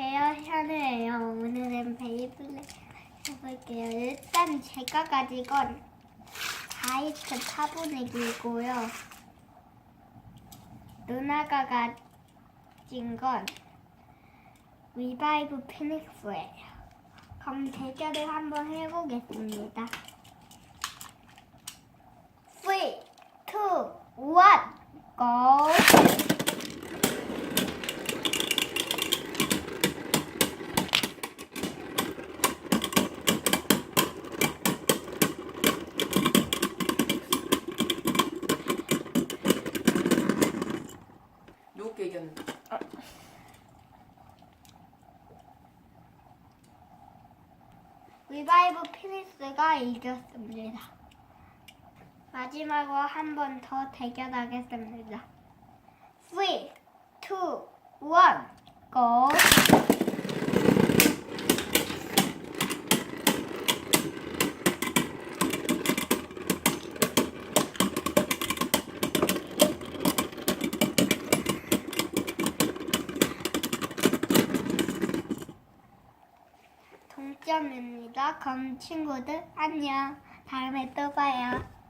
헤어 샤넬예요. 오늘은 베이블레 해볼게요. 일단 제가 가진 건 다이트 파보내기고요. 누나가 가진 건 리바이브 피닉스예요. 그럼 대결을 한번 해보겠습니다. 3, 2, 1, go! 누구께 이겼는데? 리바이브 피닉스가 이겼습니다. 마지막으로 한 번 더 대결하겠습니다. 3, 2, 1, go! 동점입니다. 그럼 친구들 안녕. 다음에 또 봐요.